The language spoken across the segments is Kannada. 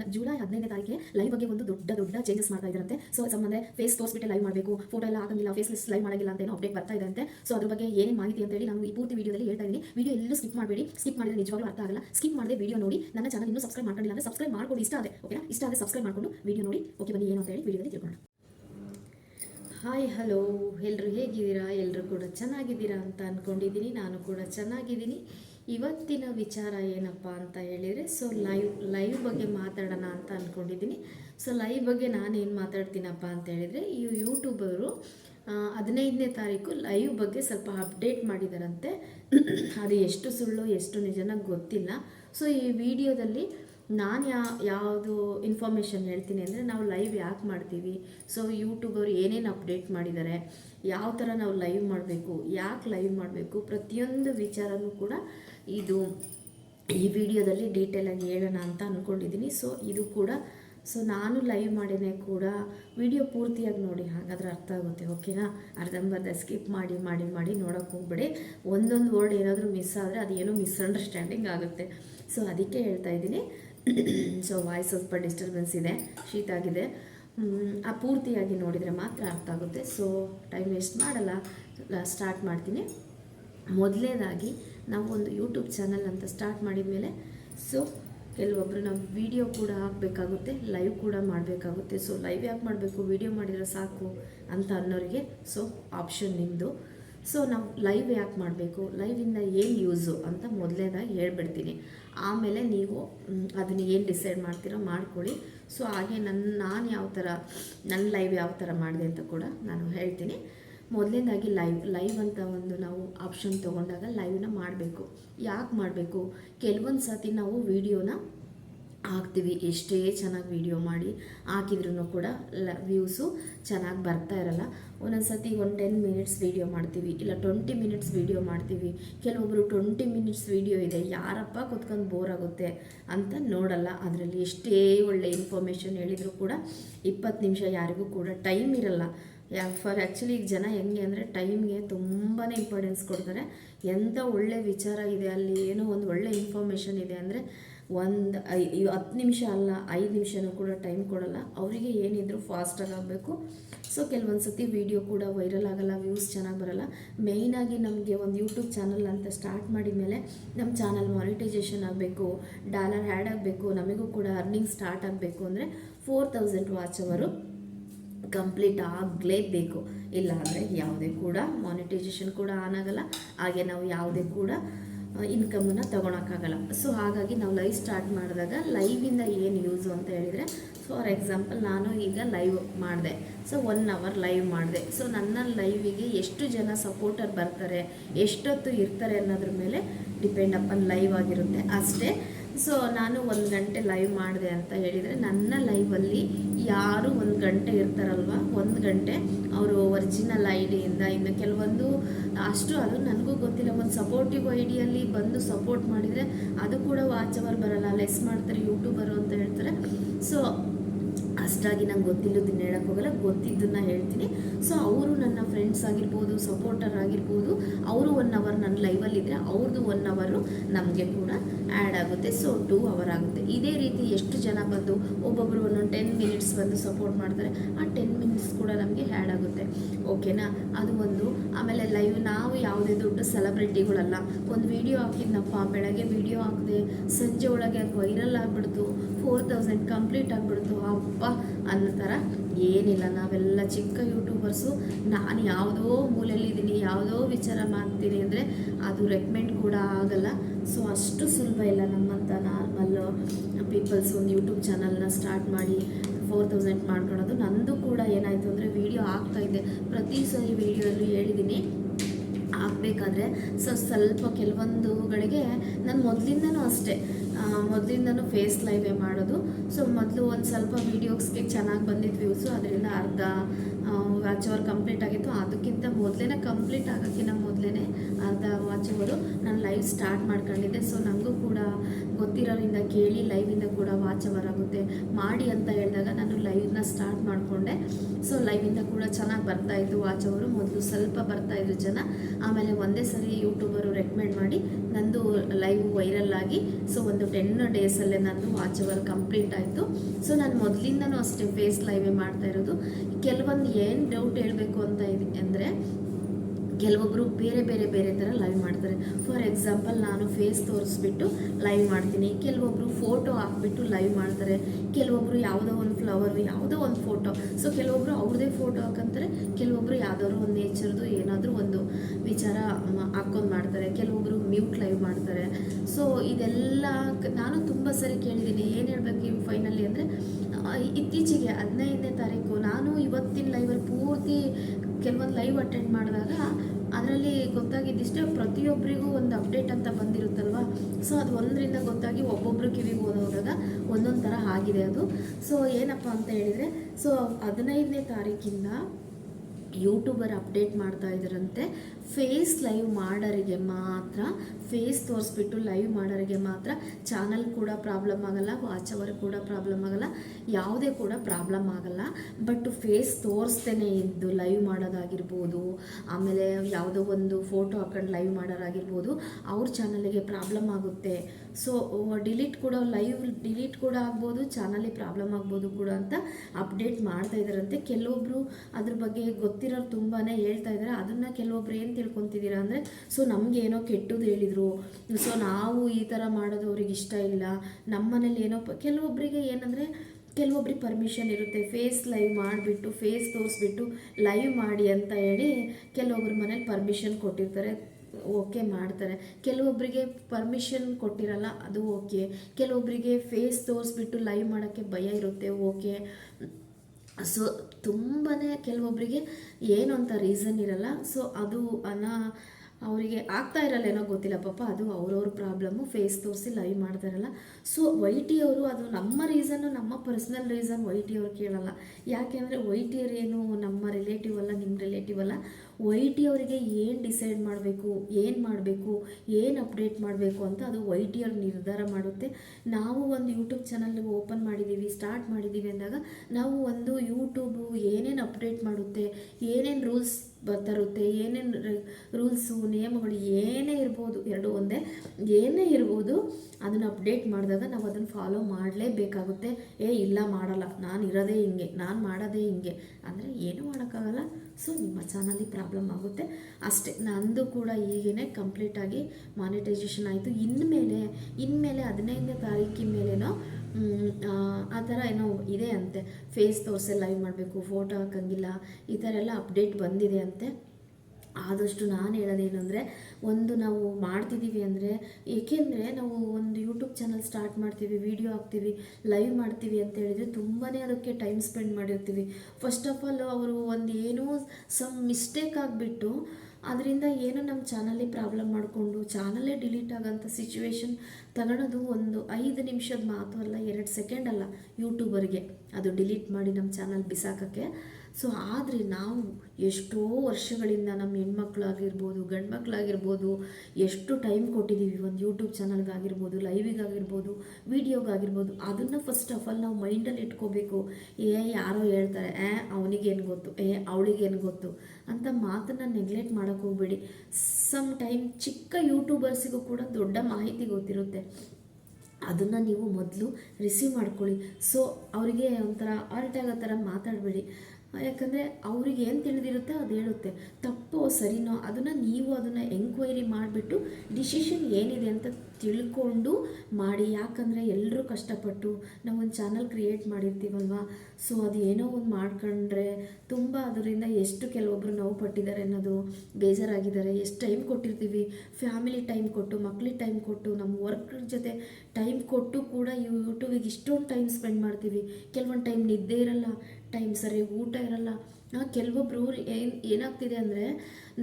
ಇಲ್ಲ ಜುಲೈ ಹದಿನೈದನೇ ತಾರೀಕಿಗೆ ಲೈವ್ ಬಗ್ಗೆ ಒಂದು ದೊಡ್ಡ ದೊಡ್ಡ ಚೇಂಜಸ್ ಮಾಡ್ತಾ ಇದ್ದಾರಂತೆ. ಸೊ ಸಂಬಂಧ ಫೇಸ್ ತೋರಿಸ್ಬಿಟ್ಟು ಲೈವ್ ಮಾಡಬೇಕು ಫೋಟೋ ಎಲ್ಲ ಹಾಕಂಗಿಲ್ಲ ಫೇಸ್ ಲೆಸ್ ಲೈವ್ ಮಾಡಂಗಿಲ್ಲ ಅಂತ ಏನೋ ಅಪ್ಡೇಟ್ ಬರ್ತಾ ಇದೆ ಅಂತೆ ಸೊ ಅದ್ರ ಬಗ್ಗೆ ಏನೇನು ಮಾಹಿತಿ ಅಂತ ಹೇಳಿ ನಾನು ಈ ಪೂರ್ತಿ ವಿಡಿಯೋದಲ್ಲಿ ಹೇಳ್ತಾ ಇದ್ದೀನಿ. ವಿಡಿಯೋ ಎಲ್ಲೂ ಸ್ಕಿಪ್ ಮಾಡಬೇಡಿ. ಸ್ಕಿಪ್ ಮಾಡಿದ್ರೆ ನಿಜವಾಗ್ಲೂ ಅರ್ಥ ಆಗಲ್ಲ. ಸ್ಕಿಪ್ ಮಾಡದೆ ವಿಡಿಯೋ ನೋಡಿ, ನನ್ನ ಚಾನಲ್ ಇನ್ನೂ ಸಬ್ಸ್ಕ್ರೈಬ್ ಮಾಡ್ಕೊಂಡಿಲ್ಲ ಅಂದ್ರೆ ಸಬ್ಸ್ಕ್ರೈಬ್ ಮಾಡ್ಕೊಂಡು ಇಷ್ಟ ಆದ್ರೆ ಓಕೆನಾ ಇಷ್ಟ ಆದರೆ ಸಬ್ಸ್ಕ್ರೈಬ್ ಮಾಡ್ಕೊಂಡು ವಿಡಿಯೋ ನೋಡಿ. ಓಕೆ ಬನ್ನಿ ಏನು ಅಂತ ಹೇಳಿ ವಿಡಿಯೋದಲ್ಲಿ ತಿಳ್ಕೊಳ್ಳೋಣ. ಹಾಯ್ ಹಲೋ ಎಲ್ಲರೂ ಹೇಗಿದ್ದೀರಾ? ಎಲ್ಲರೂ ಕೂಡ ಚೆನ್ನಾಗಿದ್ದೀರಾ ಅಂತ ಅಂದ್ಕೊಂಡಿದ್ದೀನಿ ನಾನು ಕೂಡ ಚೆನ್ನಾಗಿದ್ದೀನಿ. ಇವತ್ತಿನ ವಿಚಾರ ಏನಪ್ಪ ಅಂತ ಹೇಳಿದರೆ ಸೊ ಲೈವ್ ಲೈವ್ ಬಗ್ಗೆ ಮಾತಾಡೋಣ ಅಂತ ಅಂದ್ಕೊಂಡಿದ್ದೀನಿ ಸೊ ಲೈವ್ ಬಗ್ಗೆ ನಾನೇನು ಮಾತಾಡ್ತೀನಪ್ಪ ಅಂತ ಹೇಳಿದರೆ, ಈ ಯೂಟ್ಯೂಬರು ಹದಿನೈದನೇ ತಾರೀಕು ಲೈವ್ ಬಗ್ಗೆ ಸ್ವಲ್ಪ ಅಪ್ಡೇಟ್ ಮಾಡಿದಾರಂತೆ. ಅದು ಎಷ್ಟು ಸುಳ್ಳು, ಎಷ್ಟು ನಿಜನ ಗೊತ್ತಿಲ್ಲ. ಸೊ ಈ ವಿಡಿಯೋದಲ್ಲಿ ನಾನು ಯಾ, ಯಾವುದು ಇನ್ಫಾರ್ಮೇಷನ್ ಹೇಳ್ತೀನಿ ಅಂದರೆ, ನಾವು ಲೈವ್ ಯಾಕೆ ಮಾಡ್ತೀವಿ? ಸೊ ಯೂಟ್ಯೂಬರು ಏನೇನು ಅಪ್ಡೇಟ್ ಮಾಡಿದ್ದಾರೆ ಯಾವ ಥರ ನಾವು ಲೈವ್ ಮಾಡಬೇಕು? ಯಾಕೆ ಲೈವ್ ಮಾಡಬೇಕು? ಪ್ರತಿಯೊಂದು ವಿಚಾರನೂ ಕೂಡ ಇದು ಈ ವಿಡಿಯೋದಲ್ಲಿ ಡೀಟೇಲಾಗಿ ಹೇಳೋಣ ಅಂತ ಅಂದ್ಕೊಂಡಿದ್ದೀನಿ ಸೊ ಇದು ಕೂಡ ಸೊ ನಾನು ಲೈವ್ ಮಾಡಿನೇ ಕೂಡ ವಿಡಿಯೋ ಪೂರ್ತಿಯಾಗಿ ನೋಡಿ, ಹಾಗಾದ್ರೆ ಅರ್ಥ ಆಗುತ್ತೆ ಓಕೆನಾ ಅರ್ಧಂಬರ್ಧ ಸ್ಕಿಪ್ ಮಾಡಿ ಮಾಡಿ ಮಾಡಿ ನೋಡೋಕೆ ಹೋಗ್ಬೇಡಿ. ಒಂದೊಂದು ವರ್ಡ್ ಏನಾದರೂ ಮಿಸ್ ಆದರೆ ಅದೇನೋ ಮಿಸ್ಅಂಡರ್ಸ್ಟ್ಯಾಂಡಿಂಗ್ ಆಗುತ್ತೆ. ಸೊ ಅದಕ್ಕೆ ಹೇಳ್ತಾ ಇದ್ದೀನಿ. ಸೊ ವಾಯ್ಸ್ ಸ್ವಲ್ಪ ಡಿಸ್ಟರ್ಬೆನ್ಸ್ ಇದೆ, ಶೀತ ಆಗಿದೆ. ಆ ಪೂರ್ತಿಯಾಗಿ ನೋಡಿದರೆ ಮಾತ್ರ ಅರ್ಥ ಆಗುತ್ತೆ. ಸೊ ಟೈಮ್ ವೇಸ್ಟ್ ಮಾಡಲ್ಲ. ಸ್ಟಾರ್ಟ್ ಮಾಡ್ತೀನಿ. ಮೊದಲನೇದಾಗಿ ನಾವು ಒಂದು ಯೂಟ್ಯೂಬ್ ಚಾನಲ್ ಅಂತ ಸ್ಟಾರ್ಟ್ ಮಾಡಿದ ಮೇಲೆ ಸೊ ಕೆಲವೊಬ್ಬರು ನಾವು ವಿಡಿಯೋ ಕೂಡ ಹಾಕಬೇಕಾಗುತ್ತೆ ಲೈವ್ ಕೂಡ ಮಾಡಬೇಕಾಗುತ್ತೆ. ಸೊ ಲೈವ್ ಯಾಕೆ ಮಾಡಬೇಕು? ವಿಡಿಯೋ ಮಾಡಿದರೆ ಸಾಕು ಅಂತ ಅನ್ನೋರಿಗೆ ಸೊ ಆಪ್ಷನ್ ನಿಮ್ಮದು ಸೊ ನಾವು ಲೈವ್ ಯಾಕೆ ಮಾಡಬೇಕು? ಲೈವಿಂದ ಏನು ಯೂಸು ಅಂತ ಮೊದಲೇದಾಗಿ ಹೇಳ್ಬಿಡ್ತೀನಿ. ಆಮೇಲೆ ನೀವು ಅದನ್ನ ಏನು ಡಿಸೈಡ್ ಮಾಡ್ತೀರೋ ಮಾಡ್ಕೊಳ್ಳಿ. ಸೊ ಹಾಗೆ ನನ್ನ ನಾನು ಯಾವ ಥರ ನನ್ನ ಲೈವ್ ಯಾವ ಥರ ಮಾಡಿದೆ ಅಂತ ಕೂಡ ನಾನು ಹೇಳ್ತೀನಿ. ಮೊದಲನೇದಾಗಿ ಲೈವ್ ಲೈವ್ ಅಂತ ಒಂದು ನಾವು ಆಪ್ಷನ್ ತೊಗೊಂಡಾಗ ಲೈವ್ನ ಮಾಡಬೇಕು. ಯಾಕೆ ಮಾಡಬೇಕು? ಕೆಲವೊಂದು ಸತಿ ನಾವು ವೀಡಿಯೋನ ಹಾಕ್ತೀವಿ. ಎಷ್ಟೇ ಚೆನ್ನಾಗಿ ವಿಡಿಯೋ ಮಾಡಿ ಹಾಕಿದ್ರೂ ಕೂಡ ಲ, ವ್ಯೂಸು ಚೆನ್ನಾಗಿ ಬರ್ತಾ ಇರಲ್ಲ. ಒಂದೊಂದು ಸತಿ ಒಂದು ಟೆನ್ ಮಿನಿಟ್ಸ್ ವೀಡಿಯೋ ಮಾಡ್ತೀವಿ. ಇಲ್ಲ ಟ್ವೆಂಟಿ ಮಿನಿಟ್ಸ್ ವೀಡಿಯೋ ಮಾಡ್ತೀವಿ. ಕೆಲವೊಬ್ಬರು ಟ್ವೆಂಟಿ ಮಿನಿಟ್ಸ್ ವೀಡಿಯೋ ಇದೆ. ಯಾರಪ್ಪ ಕೂತ್ಕೊಂಡು ಬೋರ್ ಆಗುತ್ತೆ ಅಂತ ನೋಡಲ್ಲ. ಅದರಲ್ಲಿ ಎಷ್ಟೇ ಒಳ್ಳೆ ಇನ್ಫಾರ್ಮೇಷನ್ ಹೇಳಿದರೂ ಕೂಡ ಇಪ್ಪತ್ತು ನಿಮಿಷ ಯಾರಿಗೂ ಕೂಡ ಟೈಮ್ ಇರಲ್ಲ. ಯಾ ಫಾರ್ ಆ್ಯಕ್ಚುಲಿ ಈಗ ಜನ ಹೆಂಗೆ ಅಂದರೆ ಟೈಮ್ಗೆ ತುಂಬಾ ಇಂಪಾರ್ಟೆನ್ಸ್ ಕೊಡ್ತಾರೆ. ಎಂಥ ಒಳ್ಳೆ ವಿಚಾರ ಇದೆ, ಅಲ್ಲಿ ಏನೋ ಒಂದು ಒಳ್ಳೆ ಇನ್ಫಾರ್ಮೇಷನ್ ಇದೆ ಅಂದರೆ ಒಂದು ಐ ಹತ್ತು ನಿಮಿಷ ಅಲ್ಲ, ಐದು ನಿಮಿಷನೂ ಕೂಡ ಟೈಮ್ ಕೊಡಲ್ಲ. ಅವರಿಗೆ ಏನಿದ್ರೂ ಫಾಸ್ಟಾಗಿ ಆಗಬೇಕು. ಸೊ ಕೆಲವೊಂದು ಸತಿ ವಿಡಿಯೋ ಕೂಡ ವೈರಲ್ ಆಗಲ್ಲ ವ್ಯೂಸ್ ಚೆನ್ನಾಗಿ ಬರಲ್ಲ. ಮೇಯ್ನಾಗಿ ನಮಗೆ ಒಂದು ಯೂಟ್ಯೂಬ್ ಚಾನಲ್ ಅಂತ ಸ್ಟಾರ್ಟ್ ಮಾಡಿದ ಮೇಲೆ ನಮ್ಮ ಚಾನಲ್ ಮಾನಿಟೈಸೇಷನ್ ಆಗಬೇಕು ಡಾಲರ್ ಆ್ಯಡ್ ಆಗಬೇಕು, ನಮಗೂ ಕೂಡ ಅರ್ನಿಂಗ್ ಸ್ಟಾರ್ಟ್ ಆಗಬೇಕು ಅಂದರೆ four thousand watch hour. Complete ಆಗಲೇಬೇಕು. ಇಲ್ಲ ಅಂದರೆ ಯಾವುದೇ ಕೂಡ ಮಾನಿಟೈಸೇಷನ್ ಕೂಡ ಆನ್ ಆಗಲ್ಲ. ಹಾಗೆ ನಾವು ಯಾವುದೇ ಕೂಡ ಇನ್ಕಮನ್ನು ತೊಗೊಳಕ್ಕಾಗಲ್ಲ. ಸೊ ಹಾಗಾಗಿ ನಾವು ಲೈವ್ ಸ್ಟಾರ್ಟ್ ಮಾಡಿದಾಗ ಲೈವಿಂದ ಏನು ಯೂಸು ಅಂತ ಹೇಳಿದರೆ ಫಾರ್ ಎಕ್ಸಾಂಪಲ್ ನಾನು ಈಗ ಲೈವ್ ಮಾಡಿದೆ. ಸೊ ಒನ್ ಅವರ್ ಲೈವ್ ಮಾಡಿದೆ. ಸೊ ನನ್ನ ಲೈವಿಗೆ ಎಷ್ಟು ಜನ ಸಪೋರ್ಟರ್ ಬರ್ತಾರೆ, ಎಷ್ಟೊತ್ತು ಇರ್ತಾರೆ ಅನ್ನೋದ್ರ ಮೇಲೆ ಡಿಪೆಂಡ್ ಅಪ್ಪನ್ ಲೈವ್ ಆಗಿರುತ್ತೆ. ಅಷ್ಟೇ ಸೊ ನಾನು ಒಂದು ಗಂಟೆ ಲೈವ್ ಮಾಡಿದೆ ಅಂತ ಹೇಳಿದರೆ, ನನ್ನ ಲೈವಲ್ಲಿ ಯಾರು ಒಂದು ಗಂಟೆ ಇರ್ತಾರಲ್ವ? ಒಂದು ಗಂಟೆ ಅವರು ಒರಿಜಿನಲ್ ಐ ಡಿಯಿಂದ ಇನ್ನು ಕೆಲವೊಂದು ಅಷ್ಟು ಅದು ನನಗೂ ಗೊತ್ತಿಲ್ಲ. ಒಂದು ಸಪೋರ್ಟಿವ್ ಐ ಡಿಯಲ್ಲಿ ಬಂದು ಸಪೋರ್ಟ್ ಮಾಡಿದರೆ ಅದು ಕೂಡ ವಾಚ್ ಅವರ್ ಬರಲ್ಲ. ಲೆಸ್ ಮಾಡ್ತಾರೆ ಯೂಟ್ಯೂಬರು ಅಂತ ಹೇಳ್ತಾರೆ. ಸೊ ಅಷ್ಟಾಗಿ ನಂಗೆ ಗೊತ್ತಿಲ್ಲದನ್ನ ಹೇಳಕ್ಕೆ ಹೋಗಲ್ಲ, ಗೊತ್ತಿದ್ದನ್ನ ಹೇಳ್ತೀನಿ. ಸೊ ಅವರು ನನ್ನ ಫ್ರೆಂಡ್ಸ್ ಆಗಿರ್ಬೋದು ಸಪೋರ್ಟರ್ ಆಗಿರ್ಬೋದು, ಅವರು ಒನ್ ಅವರ್ ನನ್ನ ಲೈವಲ್ಲಿದ್ದರೆ ಅವ್ರದ್ದು ಒನ್ ಅವರು ನಮಗೆ ಕೂಡ ಆ್ಯಡ್ ಆಗುತ್ತೆ. ಸೊ ಟೂ ಅವರ್ ಆಗುತ್ತೆ. ಇದೇ ರೀತಿ ಎಷ್ಟು ಜನ ಬಂದು ಒಬ್ಬೊಬ್ಬರು ಒಂದೊಂದು ಟೆನ್ ಮಿನಿಟ್ಸ್ ಬಂದು ಸಪೋರ್ಟ್ ಮಾಡ್ತಾರೆ, ಆ ಟೆನ್ ಮಿನಿಟ್ಸ್ ಕೂಡ ನಮಗೆ ಆ್ಯಡ್ ಆಗುತ್ತೆ. ಓಕೆನಾ ಅದು ಒಂದು. ಆಮೇಲೆ ಲೈವ್ ನಾವು ಯಾವುದೇ ದೊಡ್ಡ ಸೆಲೆಬ್ರಿಟಿಗಳಲ್ಲ ಒಂದು ವಿಡಿಯೋ ಹಾಕಿದ್ನಪ್ಪ, ಬೆಳಗ್ಗೆ ವಿಡಿಯೋ ಹಾಕಿದೆ, ಸಂಜೆ ಒಳಗೆ ಅದು ವೈರಲ್ ಆಗಿಬಿಡ್ತು ಫೋರ್ ತೌಸಂಡ್ ಕಂಪ್ಲೀಟ್ ಆಗಿಬಿಡ್ತು ಅಪ್ಪ ಅನ್ನೋ ಥರ ಏನಿಲ್ಲ. ನಾವೆಲ್ಲ ಚಿಕ್ಕ ಯೂಟ್ಯೂಬರ್ಸು ನಾನು ಯಾವುದೋ ಮೂಲೆಯಲ್ಲಿದ್ದೀನಿ, ಯಾವುದೋ ವಿಚಾರ ಮಾಡ್ತೀನಿ ಅಂದರೆ ಅದು ರೆಕಮೆಂಡ್ ಕೂಡ ಆಗಲ್ಲ. ಸೊ ಅಷ್ಟು ಸುಲಭ ಇಲ್ಲ ನಮ್ಮಂಥ ನಾರ್ಮಲ್ ಪೀಪಲ್ಸ್ ಒಂದು ಯೂಟ್ಯೂಬ್ ಚಾನಲ್ನ ಸ್ಟಾರ್ಟ್ ಮಾಡಿ ಫೋರ್ ತೌಸಂಡ್ ಮಾಡ್ಕೊಳೋದು. ನಂದು ಕೂಡ ಏನಾಯಿತು ಅಂದರೆ ವೀಡಿಯೋ ಇದೆ. ಪ್ರತಿ ಸರಿ ವೀಡಿಯೋಲ್ಲೂ ಹೇಳಿದ್ದೀನಿ. ಆಗಬೇಕಾದ್ರೆ ಸೊ, ಸ್ವಲ್ಪ ಕೆಲವೊಂದುಗಳಿಗೆ ನಾನು ಮೊದಲಿಂದನೂ ಅಷ್ಟೇ. ಮೊದಲಿಂದನೂ ಫೇಸ್ ಲೈವೇ ಮಾಡೋದು. ಸೊ ಮೊದಲು ಒಂದು ಸ್ವಲ್ಪ ವೀಡಿಯೋಸ್ಗೆ ಚೆನ್ನಾಗಿ ಬಂದಿದ್ದು ವ್ಯೂಸು ಅದರಿಂದ ಅರ್ಧ ವಾಚ್ ಅವರ್ ಕಂಪ್ಲೀಟ್ ಆಗಿತ್ತು. ಅದಕ್ಕಿಂತ ಮೊದಲೇ ಕಂಪ್ಲೀಟ್ ಆಗೋಕ್ಕಿಂತ ಮೊದಲೇ ಅರ್ಧ ವಾಚ್ ಅವರು ನಾನು ಲೈವ್ ಸ್ಟಾರ್ಟ್ ಮಾಡ್ಕೊಂಡಿದ್ದೆ. ಸೊ ನನಗೂ ಕೂಡ ಗೊತ್ತಿರೋರಿಂದ ಕೇಳಿ ಲೈವಿಂದ ಕೂಡ ವಾಚ್ ಅವರ್ ಆಗುತ್ತೆ. ಮಾಡಿ ಅಂತ ಹೇಳಿದಾಗ ನಾನು ಲೈವ್ನ ಸ್ಟಾರ್ಟ್ ಮಾಡಿಕೊಂಡೆ. ಸೊ ಲೈವಿಂದ ಕೂಡ ಚೆನ್ನಾಗಿ ಬರ್ತಾ ಇತ್ತು ವಾಚ್ ಅವರು ಮೊದಲು ಸ್ವಲ್ಪ ಬರ್ತಾ ಇದ್ರು ಜನ. ಆಮೇಲೆ ಒಂದೇ ಸರಿ ಯೂಟ್ಯೂಬರು ರೆಕಮೆಂಡ್ ಮಾಡಿ, ನಂದು ಲೈವ್ ವೈರಲ್ ಆಗಿ ಸೊ ಒಂದು ಟೆನ್ ಡೇಸಲ್ಲೇ ನಾನು ವಾಚ್ ಅವರ್ ಕಂಪ್ಲೀಟ್ ಆಯಿತು. ಸೊ ನಾನು ಮೊದಲಿಂದನೂ ಅಷ್ಟೇ ಫೇಸ್ ಲೈವೇ ಮಾಡ್ತಾ ಇರೋದು. ಕೆಲವೊಂದು ಏನು ಡೌಟ್ ಹೇಳಬೇಕು ಅಂತ ಇದೆ ಅಂದರೆ ಕೆಲವೊಬ್ಬರು ಬೇರೆ ಬೇರೆ ಬೇರೆ ಥರ ಲೈವ್ ಮಾಡ್ತಾರೆ. ಫಾರ್ ಎಕ್ಸಾಂಪಲ್ ನಾನು ಫೇಸ್ ತೋರಿಸ್ಬಿಟ್ಟು ಲೈವ್ ಮಾಡ್ತೀನಿ. ಕೆಲವೊಬ್ಬರು ಫೋಟೋ ಹಾಕ್ಬಿಟ್ಟು ಲೈವ್ ಮಾಡ್ತಾರೆ. ಕೆಲವೊಬ್ಬರು ಯಾವುದೋ ಒಂದು ಫ್ಲವರ್ ಯಾವುದೋ ಒಂದು ಫೋಟೋ ಸೊ ಕೆಲವೊಬ್ಬರು ಅವ್ರದ್ದೇ ಫೋಟೋ ಹಾಕಂತಾರೆ. ಕೆಲವೊಬ್ಬರು ಯಾವುದಾದ್ರು ಒಂದು ನೇಚರ್ದು ಏನಾದರೂ ಒಂದು ವಿಚಾರ ಹಾಕ್ಕೊಂಡು ಮಾಡ್ತಾರೆ. ಕೆಲವೊಬ್ಬರು ಮ್ಯೂಟ್ ಲೈವ್ ಮಾಡ್ತಾರೆ. ಸೊ ಇದೆಲ್ಲ ನಾನು ತುಂಬ ಸರಿ ಕೇಳಿದ್ದೀನಿ. ಏನು ಹೇಳ್ಬೇಕು ಇವು ಫೈನಲಿ ಅಂದರೆ ಇತ್ತೀಚೆಗೆ ಹದಿನೈದನೇ ತಾರೀಕು, ನಾನು ಇವತ್ತಿನ ಲೈವಲ್ಲಿ ಪೂರ್ತಿ ಕೆಲವೊಂದು ಲೈವ್ ಅಟೆಂಡ್ ಮಾಡಿದಾಗ ಅದರಲ್ಲಿ ಗೊತ್ತಾಗಿದ್ದಿಷ್ಟೇ ಪ್ರತಿಯೊಬ್ಬರಿಗೂ ಒಂದು ಅಪ್ಡೇಟ್ ಅಂತ ಬಂದಿರುತ್ತಲ್ವ? ಸೊ ಅದು ಒಂದರಿಂದ ಗೊತ್ತಾಗಿ ಒಬ್ಬೊಬ್ರು ಕಿವಿಗೆ ಓದೋದಾಗ ಒಂದೊಂದು ಥರ ಆಗಿದೆ ಅದು. ಸೊ ಏನಪ್ಪ ಅಂತ ಹೇಳಿದರೆ ಸೊ ಹದಿನೈದನೇ ತಾರೀಕಿಂದ ಯೂಟ್ಯೂಬರ್ ಅಪ್ಡೇಟ್ ಮಾಡ್ತಾ ಇದ್ರಂತೆ. ಫೇಸ್ ಲೈವ್ ಮಾಡೋರಿಗೆ ಮಾತ್ರ, ಫೇಸ್ ತೋರಿಸ್ಬಿಟ್ಟು ಲೈವ್ ಮಾಡೋರಿಗೆ ಮಾತ್ರ ಚಾನಲ್ ಕೂಡ ಪ್ರಾಬ್ಲಮ್ ಆಗಲ್ಲ, ವಾಚ್ ಅವರ್ ಕೂಡ ಪ್ರಾಬ್ಲಮ್ ಆಗಲ್ಲ, ಯಾವುದೇ ಕೂಡ ಪ್ರಾಬ್ಲಮ್ ಆಗಲ್ಲ. ಬಟ್ ಫೇಸ್ ತೋರಿಸ್ತೇನೆ ಇದ್ದು ಲೈವ್ ಮಾಡೋದಾಗಿರ್ಬೋದು, ಆಮೇಲೆ ಯಾವುದೋ ಒಂದು ಫೋಟೋ ಹಾಕೊಂಡು ಲೈವ್ ಮಾಡೋರಾಗಿರ್ಬೋದು, ಅವ್ರ ಚಾನಲಿಗೆ ಪ್ರಾಬ್ಲಮ್ ಆಗುತ್ತೆ. ಸೊ, ಡಿಲೀಟ್ ಕೂಡ ಲೈವ್ ಡಿಲೀಟ್ ಕೂಡ ಆಗ್ಬೋದು ಚಾನಲಿಗೆ ಪ್ರಾಬ್ಲಮ್ ಆಗ್ಬೋದು ಕೂಡ ಅಂತ ಅಪ್ಡೇಟ್ ಮಾಡ್ತಾ ಇದ್ದಾರಂತೆ ಕೆಲವೊಬ್ಬರು ಅದ್ರ ಬಗ್ಗೆ ಗೊತ್ತಿರೋರು ತುಂಬಾ ಹೇಳ್ತಾ ಇದ್ದಾರೆ ಅದನ್ನು ಕೆಲವೊಬ್ರು ಏನು ತಿಳ್ಕೊತಿದ್ದೀರಾ ಅಂದರೆ, ಸೊ ನಮಗೇನೋ ಕೆಟ್ಟದ್ದು ಹೇಳಿದರು, ಸೊ ನಾವು ಈ ಥರ ಮಾಡೋದು ಅವ್ರಿಗೆ ಇಷ್ಟ ಇಲ್ಲ ನಮ್ಮನೇಲಿ ಏನೋ ಕೆಲವೊಬ್ಬರಿಗೆ ಏನಂದರೆ, ಕೆಲವೊಬ್ರಿಗೆ ಪರ್ಮಿಷನ್ ಇರುತ್ತೆ ಫೇಸ್ ಲೈವ್ ಮಾಡಿಬಿಟ್ಟು ಫೇಸ್ ತೋರಿಸ್ಬಿಟ್ಟು ಲೈವ್ ಮಾಡಿ ಅಂತ ಹೇಳಿ ಕೆಲವೊಬ್ರ ಮನೇಲಿ ಪರ್ಮಿಷನ್ ಕೊಟ್ಟಿರ್ತಾರೆ ಓಕೆ ಮಾಡ್ತಾರೆ. ಕೆಲವೊಬ್ಬರಿಗೆ ಪರ್ಮಿಷನ್ ಕೊಟ್ಟಿರಲ್ಲ, ಅದು ಓಕೆ ಕೆಲವೊಬ್ಬರಿಗೆ ಫೇಸ್ ತೋರಿಸ್ಬಿಟ್ಟು ಲೈವ್ ಮಾಡೋಕ್ಕೆ ಭಯ ಇರುತ್ತೆ ಓಕೆ ಸೊ ತುಂಬಾ ಕೆಲವೊಬ್ಬರಿಗೆ ಏನು ಅಂತ ರೀಸನ್ ಇರಲ್ಲ. ಸೊ ಅದು ಅನ ಅವರಿಗೆ ಆಗ್ತಾ ಇರಲ್ಲ ಏನೋ ಗೊತ್ತಿಲ್ಲ. ಪಾಪ ಅದು ಅವ್ರವ್ರ ಪ್ರಾಬ್ಲಮ್ಮು ಫೇಸ್ ತೋರಿಸಿ ಲೈವ್ ಮಾಡ್ತಾರಲ್ಲ. ಸೊ ವೈ ಟಿ ಅವರು ಅದು ನಮ್ಮ ರೀಸನ್ನು ನಮ್ಮ ಪರ್ಸ್ನಲ್ ರೀಸನ್ ವೈ ಟಿ ಅವ್ರು ಕೇಳಲ್ಲ. ಯಾಕೆಂದರೆ ವೈ ಟಿ ಏನು ನಮ್ಮ ರಿಲೇಟಿವ್ ಅಲ್ಲ ನಿಮ್ಮ ರಿಲೇಟಿವ್ ಅಲ್ಲ. ವೈ ಟಿ ಅವರಿಗೆ ಏನು ಡಿಸೈಡ್ ಮಾಡಬೇಕು, ಏನು ಮಾಡಬೇಕು, ಏನು ಅಪ್ಡೇಟ್ ಮಾಡಬೇಕು ಅಂತ ಅದು ವೈ ಟಿ ಅವ್ರು ನಿರ್ಧಾರ ಮಾಡುತ್ತೆ. ನಾವು ಒಂದು ಯೂಟ್ಯೂಬ್ ಚಾನಲ್ ಓಪನ್ ಮಾಡಿದ್ದೀವಿ ಸ್ಟಾರ್ಟ್ ಮಾಡಿದ್ದೀವಿ ಅಂದಾಗ ನಾವು ಒಂದು ಯೂಟ್ಯೂಬು ಏನೇನು ಅಪ್ಡೇಟ್ ಮಾಡುತ್ತೆ, ಏನೇನು ರೂಲ್ಸ್ ತರುತ್ತೆ ಏನೇನು ರೂಲ್ಸು ನಿಯಮಗಳು ಏನೇ ಇರ್ಬೋದು, ಎರಡು ಒಂದೇ, ಏನೇ ಇರ್ಬೋದು, ಅದನ್ನು ಅಪ್ಡೇಟ್ ಮಾಡಿದಾಗ ನಾವು ಅದನ್ನು ಫಾಲೋ ಮಾಡಲೇಬೇಕಾಗುತ್ತೆ. ಏ, ಇಲ್ಲ ಮಾಡಲ್ಲ, ನಾನು ಇರೋದೇ ಹಿಂಗೆ, ನಾನು ಮಾಡೋದೇ ಹಿಂಗೆ. ಅಂದರೆ ಏನೂ ಮಾಡೋಕ್ಕಾಗಲ್ಲ. ಸೊ ನಿಮ್ಮ ಚಾನಲ್ಲಿ ಪ್ರಾಬ್ಲಮ್ ಆಗುತ್ತೆ. ಅಷ್ಟೇ, ನಂದು ಕೂಡ ಈಗೇ ಕಂಪ್ಲೀಟಾಗಿ ಮಾನಿಟೈಸೇಷನ್ ಆಯಿತು. ಇನ್ಮೇಲೆ ಇನ್ಮೇಲೆ ಹದಿನೈದನೇ ತಾರೀಕಿನ ಮೇಲೇನೋ ಆ, ಥರ ಏನೋ ಇದೆ ಅಂತೆ. ಫೇಸ್ ತೋರಿಸೆ ಲೈವ್ ಮಾಡಬೇಕು ಫೋಟೋ ಹಾಕಂಗಿಲ್ಲ ಈ ಥರ ಎಲ್ಲ ಅಪ್ಡೇಟ್ ಬಂದಿದೆ ಅಂತೆ. ಆದಷ್ಟು ನಾನು ಹೇಳೋದೇನೆಂದರೆ ಒಂದು ನಾವು ಮಾಡ್ತಿದ್ದೀವಿ ಅಂದರೆ ಏಕೆಂದರೆ ನಾವು ಒಂದು ಯೂಟ್ಯೂಬ್ ಚಾನಲ್ ಸ್ಟಾರ್ಟ್ ಮಾಡ್ತೀವಿ ವಿಡಿಯೋ ಹಾಕ್ತೀವಿ ಲೈವ್ ಮಾಡ್ತೀವಿ ಅಂತ ಹೇಳಿದರೆ ತುಂಬಾ ಅದಕ್ಕೆ ಟೈಮ್ ಸ್ಪೆಂಡ್ ಮಾಡಿರ್ತೀವಿ. ಫಸ್ಟ್ ಆಫ್ ಆಲ್ ಅವರು ಒಂದು ಏನೋ ಸಮ್ ಮಿಸ್ಟೇಕ್ ಆಗಿಬಿಟ್ಟು ಅದರಿಂದ ಏನೋ ನಮ್ಮ ಚಾನಲ್ಲಿ ಪ್ರಾಬ್ಲಮ್ ಮಾಡಿಕೊಂಡು ಚಾನಲ್ಲೇ ಡಿಲೀಟ್ ಆಗೋಂಥ ಸಿಚುವೇಶನ್ ತಗೊಳೋದು ಒಂದು ಐದು ನಿಮಿಷದ ಮಾತು ಅಲ್ಲ, ಎರಡು ಸೆಕೆಂಡ್ ಅಲ್ಲ ಯೂಟ್ಯೂಬರ್ಗೆ ಅದು ಡಿಲೀಟ್ ಮಾಡಿ ನಮ್ಮ ಚಾನಲ್ ಬಿಸಾಕೋಕ್ಕೆ. ಸೊ ಆದರೆ ನಾವು ಎಷ್ಟೋ ವರ್ಷಗಳಿಂದ ನಮ್ಮ ಹೆಣ್ಮಕ್ಳಾಗಿರ್ಬೋದು ಗಂಡು ಮಕ್ಕಳಾಗಿರ್ಬೋದು ಎಷ್ಟು ಟೈಮ್ ಕೊಟ್ಟಿದ್ದೀವಿ ಒಂದು ಯೂಟ್ಯೂಬ್ ಚಾನಲ್ಗಾಗಿರ್ಬೋದು ಲೈವಿಗಾಗಿರ್ಬೋದು ವೀಡಿಯೋಗಾಗಿರ್ಬೋದು ಅದನ್ನು ಫಸ್ಟ್ ಆಫ್ ಆಲ್ ನಾವು ಮೈಂಡಲ್ಲಿ ಇಟ್ಕೋಬೇಕು. ಏ, ಯಾರೋ ಹೇಳ್ತಾರೆ, ಏ, ಅವನಿಗೇನು ಗೊತ್ತು? ಏ, ಅವಳಿಗೇನು ಗೊತ್ತು? ಅಂತ ಮಾತನ್ನು ನೆಗ್ಲೆಕ್ಟ್ ಮಾಡೋಕ್ಕೆ ಹೋಗಬೇಡಿ. ಸಮ್ ಟೈಮ್ ಚಿಕ್ಕ ಯೂಟ್ಯೂಬರ್ಸಿಗೂ ಕೂಡ ದೊಡ್ಡ ಮಾಹಿತಿ ಗೊತ್ತಿರುತ್ತೆ. ಅದನ್ನು ನೀವು ಮೊದಲು ರಿಸೀವ್ ಮಾಡ್ಕೊಳ್ಳಿ. ಸೊ ಅವರಿಗೆ ಒಂಥರ ಅರ್ಟ್ ಆಗೋ ಥರ ಮಾತಾಡಬೇಡಿ. ಯಾಕಂದರೆ ಅವ್ರಿಗೆ ಏನು ತಿಳಿದಿರುತ್ತೆ ಅದು ಹೇಳುತ್ತೆ. ತಪ್ಪೋ ಸರಿನೋ ಅದನ್ನು ನೀವು ಅದನ್ನು ಎಂಕ್ವೈರಿ ಮಾಡಿಬಿಟ್ಟು ಡಿಸಿಷನ್ ಏನಿದೆ ಅಂತ ತಿಳ್ಕೊಂಡು ಮಾಡಿ. ಯಾಕಂದರೆ ಎಲ್ಲರೂ ಕಷ್ಟಪಟ್ಟು ನಾವೊಂದು ಚಾನಲ್ ಕ್ರಿಯೇಟ್ ಮಾಡಿರ್ತೀವಲ್ವ? ಸೊ ಅದು ಏನೋ ಒಂದು ಮಾಡ್ಕೊಂಡ್ರೆ ತುಂಬ ಅದರಿಂದ ಎಷ್ಟು ಕೆಲವೊಬ್ಬರು ನೋವು ಪಟ್ಟಿದ್ದಾರೆ ಅನ್ನೋದು ಬೇಜಾರಾಗಿದ್ದಾರೆ. ಎಷ್ಟು ಟೈಮ್ ಕೊಟ್ಟಿರ್ತೀವಿ? ಫ್ಯಾಮಿಲಿ ಟೈಮ್ ಕೊಟ್ಟು, ಮಕ್ಳಿಗೆ ಟೈಮ್ ಕೊಟ್ಟು ನಮ್ಮ ವರ್ಕ್ ಜೊತೆ ಟೈಮ್ ಕೊಟ್ಟು ಕೂಡ ಯೂಟ್ಯೂಬಿಗೆ ಇಷ್ಟೊಂದು ಟೈಮ್ ಸ್ಪೆಂಡ್ ಮಾಡ್ತೀವಿ. ಕೆಲವೊಂದು ಟೈಮ್ ನಿದ್ದೆ ಇರಲ್ಲ. ಟೈಮ್ ಸರಿ, ಊಟ ಇರಲ್ಲ. ಕೆಲವೊಬ್ಬರು ಏನು, ಏನಾಗ್ತಿದೆ ಅಂದರೆ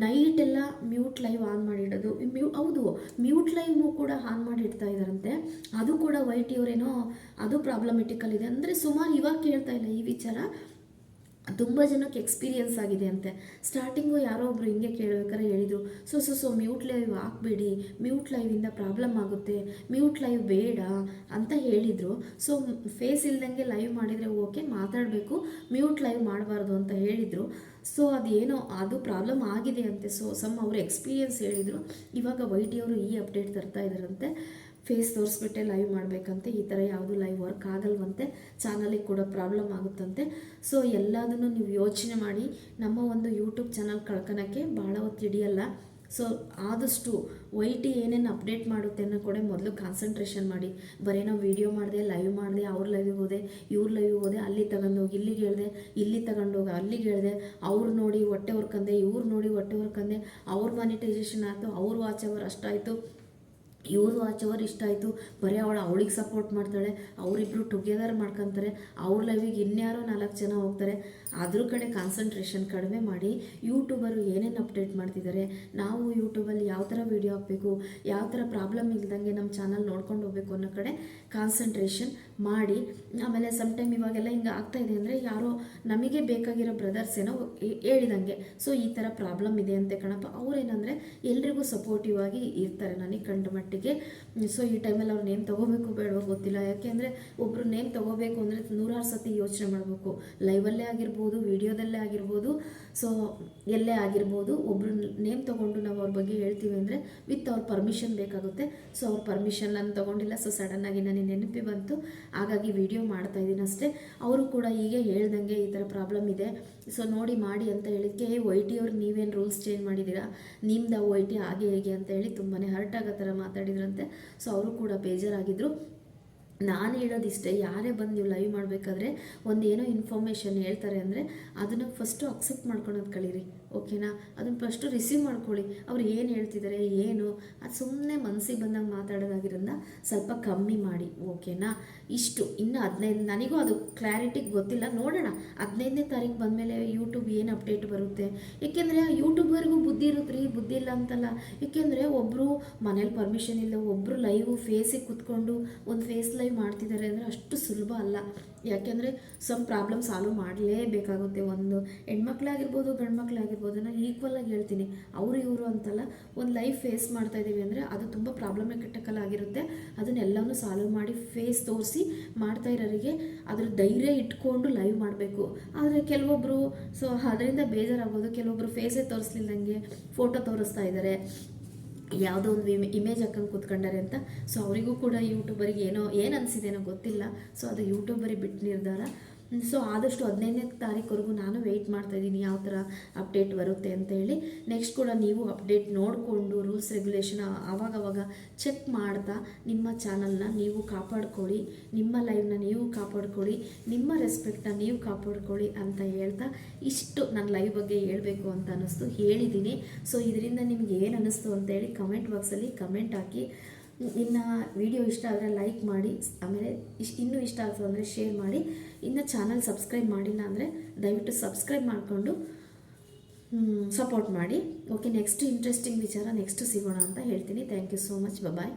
ನೈಟೆಲ್ಲ ಮ್ಯೂಟ್ ಲೈವ್ ಆನ್ ಮಾಡಿಡೋದು. ಮ್ಯೂ ಹೌದು ಮ್ಯೂಟ್ ಲೈವ್ನು ಕೂಡ ಆನ್ ಮಾಡಿಡ್ತಾ ಇದ್ದಾರಂತೆ. ಅದು ಕೂಡ ವೈ ಟಿ ಅದು ಪ್ರಾಬ್ಲಮೆಟಿಕಲ್ ಇದೆ. ಅಂದರೆ ಸುಮಾರು ಇವಾಗ ಕೇಳ್ತಾ ಇಲ್ಲ ಈ ವಿಚಾರ. ತುಂಬ ಜನಕ್ಕೆ ಎಕ್ಸ್ಪೀರಿಯನ್ಸ್ ಆಗಿದೆ ಅಂತೆ. ಸ್ಟಾರ್ಟಿಂಗು ಯಾರೋ ಒಬ್ರು ಹಿಂಗೆ ಕೇಳಬೇಕಾದ್ರೆ ಹೇಳಿದರು, so so so mute live ಹಾಕ್ಬೇಡಿ mute ಲೈವಿಂದ ಪ್ರಾಬ್ಲಮ್ ಆಗುತ್ತೆ ಮ್ಯೂಟ್ ಲೈವ್ ಬೇಡ ಅಂತ ಹೇಳಿದರು. ಸೊ ಫೇಸ್ ಇಲ್ದಂಗೆ ಲೈವ್ ಮಾಡಿದರೆ ಓಕೆ ಮಾತಾಡಬೇಕು ಮ್ಯೂಟ್ ಲೈವ್ ಮಾಡಬಾರ್ದು ಅಂತ ಹೇಳಿದರು. ಸೊ ಅದೇನೋ, ಅದು ಪ್ರಾಬ್ಲಮ್ ಆಗಿದೆ ಅಂತೆ. ಸೊ ಸಮ್ ಅವರು ಎಕ್ಸ್ಪೀರಿಯನ್ಸ್ ಹೇಳಿದರು. ಇವಾಗ ವೈ ಟಿ ಅವರು ಈ ಅಪ್ಡೇಟ್ ತರ್ತಾ ಇದ್ದಾರಂತೆ ಫೇಸ್ ತೋರಿಸ್ಬಿಟ್ಟೆ ಲೈವ್ ಮಾಡಬೇಕಂತೆ, ಈ ಥರ ಯಾವುದು ಲೈವ್ ವರ್ಕ್ ಆಗಲ್ವಂತೆ ಚಾನಲಿಗೆ ಕೂಡ ಪ್ರಾಬ್ಲಮ್ ಆಗುತ್ತಂತೆ. ಸೊ ಎಲ್ಲದನ್ನು ನೀವು ಯೋಚನೆ ಮಾಡಿ, ನಮ್ಮ ಒಂದು ಯೂಟ್ಯೂಬ್ ಚಾನಲ್ ಕಳ್ಕೊಳಕ್ಕೆ ಭಾಳ ಹೊತ್ತು ಹಿಡಿಯಲ್ಲ. ಸೊ ಆದಷ್ಟು ವೈ ಟಿ ಏನೇನು ಅಪ್ಡೇಟ್ ಮಾಡುತ್ತೆ ಅನ್ನೋ ಕೂಡ ಮೊದಲು ಕಾನ್ಸಂಟ್ರೇಷನ್ ಮಾಡಿ. ಬರೀ ನಾವು ವೀಡಿಯೋ ಮಾಡಿದೆ ಲೈವ್ ಮಾಡಿದೆ, ಅವ್ರ ಲೈವಿಗೆ ಹೋದೆ, ಇವ್ರ ಲೈವಿಗೆ ಹೋದೆ, ಅಲ್ಲಿ ತಗೊಂಡೋಗಿ ಇಲ್ಲಿಗೆ ಹೇಳಿದೆ, ಇಲ್ಲಿ ತಗೊಂಡೋಗಿ ಅಲ್ಲಿಗೆ ಹೇಳಿದೆ, ಅವ್ರು ನೋಡಿ ಹೊಟ್ಟೆ ಹೊರ್ಕಂದೆ, ಇವ್ರು ನೋಡಿ ಹೊಟ್ಟೆ ಹೊರ್ಕಂದೆ, ಅವ್ರ ಮಾನಿಟೈಸೇಷನ್ ಆಯಿತು, ಅವ್ರ ವಾಚ್ ಅವರ್ ಅಷ್ಟಾಯಿತು ಇವ್ರ ಆಚೆವರು ಇಷ್ಟ ಆಯಿತು. ಬರೀ ಅವಳು ಅವಳಿಗೆ ಸಪೋರ್ಟ್ ಮಾಡ್ತಾಳೆ. ಅವರಿಬ್ಬರು ಟುಗೆದರ್ ಮಾಡ್ಕೊತಾರೆ. ಅವ್ರ ಲೈವಿಗೆ ಇನ್ಯಾರೋ ನಾಲ್ಕು ಜನ ಹೋಗ್ತಾರೆ. ಅದ್ರ ಕಡೆ ಕಾನ್ಸಂಟ್ರೇಷನ್ ಕಡಿಮೆ ಮಾಡಿ ಯೂಟ್ಯೂಬರು ಏನೇನು ಅಪ್ಡೇಟ್ ಮಾಡ್ತಿದ್ದಾರೆ ನಾವು ಯೂಟ್ಯೂಬಲ್ಲಿ ಯಾವ ಥರ ವೀಡಿಯೋ ಹಾಕಬೇಕು, ಯಾವ ಥರ ಪ್ರಾಬ್ಲಮ್ ಇಲ್ದಂಗೆ ನಮ್ಮ ಚಾನಲ್ ನೋಡ್ಕೊಂಡು ಹೋಗ್ಬೇಕು ಅನ್ನೋ ಕಡೆ ಕಾನ್ಸಂಟ್ರೇಷನ್ ಮಾಡಿ. ಆಮೇಲೆ ಸಮ್ ಟೈಮ್ ಇವಾಗೆಲ್ಲ ಹಿಂಗೆ ಆಗ್ತಾ ಇದೆ ಅಂದರೆ ಯಾರೋ ನಮಗೆ ಬೇಕಾಗಿರೋ ಬ್ರದರ್ಸ್ ಏನೋ ಹೇಳಿದಂಗೆ. ಸೊ ಈ ಥರ ಪ್ರಾಬ್ಲಮ್ ಇದೆ ಅಂತೆ ಕಣಪ್ಪ. ಅವ್ರೇನಂದರೆ ಎಲ್ರಿಗೂ ಸಪೋರ್ಟಿವ್ ಆಗಿ ಇರ್ತಾರೆ ನನಗೆ ಕಂಡ ಮಟ್ಟಿಗೆ. ಸೊ ಈ ಟೈಮಲ್ಲಿ ಅವ್ರು ನೇಮ್ ತೊಗೋಬೇಕು ಬೇಡವೋ ಗೊತ್ತಿಲ್ಲ. ಯಾಕೆಂದರೆ ಒಬ್ಬರು ನೇಮ್ ತೊಗೋಬೇಕು ಅಂದರೆ ನೂರಾರು ಸತಿ ಯೋಚನೆ ಮಾಡಬೇಕು. ಲೈವಲ್ಲೇ ಆಗಿರ್ಬೋದು ವಿಡಿಯೋದಲ್ಲೇ ಆಗಿರ್ಬೋದು ಸೊ ಎಲ್ಲೇ ಆಗಿರ್ಬೋದು ಒಬ್ಬರು ನೇಮ್ ತೊಗೊಂಡು ನಾವು ಅವ್ರ ಬಗ್ಗೆ ಹೇಳ್ತೀವಿ ಅಂದರೆ ವಿತ್ ಅವ್ರ ಪರ್ಮಿಷನ್ ಬೇಕಾಗುತ್ತೆ. ಸೊ ಅವ್ರ ಪರ್ಮಿಷನ್ ನಾನು ತೊಗೊಂಡಿಲ್ಲ ಸೊ ಸಡನ್ನಾಗಿ ನನಗೆ ನೆನಪಿ ಬಂತು. ಹಾಗಾಗಿ ವಿಡಿಯೋ ಮಾಡ್ತಾ ಇದ್ದೀನಿ ಅಷ್ಟೇ. ಅವರು ಕೂಡ ಹೀಗೆ ಹೇಳ್ದಂಗೆ ಈ ಥರ ಪ್ರಾಬ್ಲಮ್ ಇದೆ. ಸೊ ನೋಡಿ, ಮಾಡಿ ಅಂತ ಹೇಳಿದ್ಕೆ ವೈ ಟಿ ಅವ್ರು ನೀವೇನು ರೂಲ್ಸ್ ಚೇಂಜ್ ಮಾಡಿದ್ದೀರಾ? ನಿಮ್ದು ವೈ ಟಿ ಹಾಗೆ ಹೇಗೆ? ಅಂತ ಹೇಳಿ ತುಂಬಾ ಹರ್ಟ್ ಆಗೋ ಥರ ಮಾತಾಡಿದ್ರಂತೆ. ಸೊ ಅವರು ಕೂಡ ಬೇಜಾರಾಗಿದ್ದರು ನಾನು ಹೇಳೋದಿಷ್ಟೇ, ಯಾರೇ ಬಂದು ನೀವು ಲೈವ್ ಮಾಡಬೇಕಾದ್ರೆ ಒಂದು ಏನೋ ಇನ್ಫಾರ್ಮೇಷನ್ ಹೇಳ್ತಾರೆ ಅಂದರೆ ಅದನ್ನು ಫಸ್ಟು ಅಕ್ಸೆಪ್ಟ್ ಮಾಡ್ಕೊಳೋದು ಕಲೀರಿ ಓಕೆನಾ? ಅದನ್ನು ಫಸ್ಟು ರಿಸೀವ್ ಮಾಡ್ಕೊಳ್ಳಿ. ಅವ್ರು ಏನು ಹೇಳ್ತಿದ್ದಾರೆ ಏನು? ಅದು ಸುಮ್ಮನೆ ಮನಸ್ಸಿಗೆ ಬಂದಂಗೆ ಮಾತಾಡೋದಾಗಿರೋದನ್ನ ಸ್ವಲ್ಪ ಕಮ್ಮಿ ಮಾಡಿ, ಓಕೆನಾ? ಇಷ್ಟು, ಇನ್ನು ಹದಿನೈದು, ನನಗೂ ಅದು ಕ್ಲಾರಿಟಿಗೆ ಗೊತ್ತಿಲ್ಲ. ನೋಡೋಣ, ಹದಿನೈದನೇ ತಾರೀಕು ಬಂದಮೇಲೆ ಯೂಟ್ಯೂಬ್ ಏನು ಅಪ್ಡೇಟ್ ಬರುತ್ತೆ? ಏಕೆಂದರೆ ಯೂಟ್ಯೂಬರ್ಗೂ ಬುದ್ಧಿ ಇರುತ್ತೆ ಬುದ್ಧಿ ಇಲ್ಲ ಅಂತಲ್ಲ. ಏಕೆಂದರೆ ಒಬ್ಬರು ಮನೇಲಿ ಪರ್ಮಿಷನ್ ಇಲ್ಲ ಒಬ್ಬರು ಲೈವ್ ಫೇಸಿಗೆ ಕುತ್ಕೊಂಡು ಒಂದು ಫೇಸ್ ಲೈವ್ ಮಾಡ್ತಿದ್ದಾರೆ ಅಂದರೆ ಅಷ್ಟು ಸುಲಭ ಅಲ್ಲ. ಯಾಕೆಂದರೆ ಸಮ್ ಪ್ರಾಬ್ಲಮ್ ಸಾಲ್ವ್ ಮಾಡಲೇಬೇಕಾಗುತ್ತೆ ಒಂದು ಹೆಣ್ಮಕ್ಳಾಗಿರ್ಬೋದು, ಗಂಡ್ಮಕ್ಳಾಗಿರ್ಬೋದು, ನಾನು ಈಕ್ವಲಾಗಿ ಹೇಳ್ತೀನಿ. ಅವರು ಇವರು ಅಂತಲ್ಲ, ಒಂದು ಲೈಫ್ ಫೇಸ್ ಮಾಡ್ತಾ ಇದ್ದೀವಿ ಅಂದರೆ ಅದು ತುಂಬ ಪ್ರಾಬ್ಲಮ್ ಆಗಿರುತ್ತೆ ಅದನ್ನೆಲ್ಲವೂ ಸಾಲ್ವ್ ಮಾಡಿ ಫೇಸ್ ತೋರಿಸಿ ಮಾಡ್ತಾ ಇರೋರಿಗೆ ಅದ್ರ ಧೈರ್ಯ ಇಟ್ಕೊಂಡು ಲೈವ್ ಮಾಡಬೇಕು. ಆದರೆ ಕೆಲವೊಬ್ಬರು ಸೊ ಅದರಿಂದ ಬೇಜಾರಾಗೋದು. ಕೆಲವೊಬ್ಬರು ಫೇಸೇ ತೋರಿಸ್ಲಿಲ್ಲಂಗೆ ಫೋಟೋ ತೋರಿಸ್ತಾ ಇದ್ದಾರೆ ಯಾವುದೋ ಒಂದು ವಿಮೆ ಇಮೇಜ್ ಹಾಕೊಂಡು ಕೂತ್ಕೊಂಡಾರೆ ಅಂತ. ಸೊ ಅವರಿಗೂ ಕೂಡ ಯೂಟ್ಯೂಬರಿಗೆ ಏನೋ, ಏನು ಅನಿಸಿದೇನೋ ಗೊತ್ತಿಲ್ಲ. ಸೊ ಅದು ಯೂಟ್ಯೂಬರಿಗೆ ಬಿಟ್ಟು ನಿರ್ಧಾರ. ಸೊ ಆದಷ್ಟು ಹದಿನೈದನೇ ತಾರೀಕುವರೆಗೂ ನಾನು ವೆಯ್ಟ್ ಮಾಡ್ತಾ ಇದ್ದೀನಿ ಯಾವ ಥರ ಅಪ್ಡೇಟ್ ಬರುತ್ತೆ ಅಂತ ಹೇಳಿ. ನೆಕ್ಸ್ಟ್ ಕೂಡ ನೀವು ಅಪ್ಡೇಟ್ ನೋಡಿಕೊಂಡು ರೂಲ್ಸ್ ರೆಗ್ಯುಲೇಷನ್ ಆವಾಗವಾಗ ಚೆಕ್ ಮಾಡ್ತಾ ನಿಮ್ಮ ಚಾನಲ್ನ ನೀವು ಕಾಪಾಡ್ಕೊಳ್ಳಿ, ನಿಮ್ಮ ಲೈವ್ನ ನೀವು ಕಾಪಾಡ್ಕೊಳ್ಳಿ, ನಿಮ್ಮ ರೆಸ್ಪೆಕ್ಟನ್ನ ನೀವು ಕಾಪಾಡ್ಕೊಳ್ಳಿ ಅಂತ ಹೇಳ್ತಾ ಇಷ್ಟು ನನ್ನ ಲೈವ್ ಬಗ್ಗೆ ಹೇಳಬೇಕು ಅಂತ ಅನ್ನಿಸ್ತು, ಹೇಳಿದ್ದೀನಿ. ಸೊ ಇದರಿಂದ ನಿಮ್ಗೆ ಏನು ಅನ್ನಿಸ್ತು ಅಂತೇಳಿ ಕಮೆಂಟ್ ಬಾಕ್ಸಲ್ಲಿ ಕಮೆಂಟ್ ಹಾಕಿ. ಇನ್ನು ವಿಡಿಯೋ ಇಷ್ಟ ಆದರೆ ಲೈಕ್ ಮಾಡಿ ಆಮೇಲೆ ಇಶ್ ಇನ್ನೂ ಇಷ್ಟ ಆಯಿತು ಅಂದರೆ ಶೇರ್ ಮಾಡಿ, ಇನ್ನು ಚಾನಲ್ ಸಬ್ಸ್ಕ್ರೈಬ್ ಮಾಡಿಲ್ಲ ಅಂದರೆ ದಯವಿಟ್ಟು ಸಬ್ಸ್ಕ್ರೈಬ್ ಮಾಡಿಕೊಂಡು ಸಪೋರ್ಟ್ ಮಾಡಿ. ಓಕೆ ನೆಕ್ಸ್ಟ್ ಇಂಟ್ರೆಸ್ಟಿಂಗ್ ವಿಚಾರ ನೆಕ್ಸ್ಟ್ ಸಿಗೋಣ ಅಂತ ಹೇಳ್ತೀನಿ. Thank you so much bye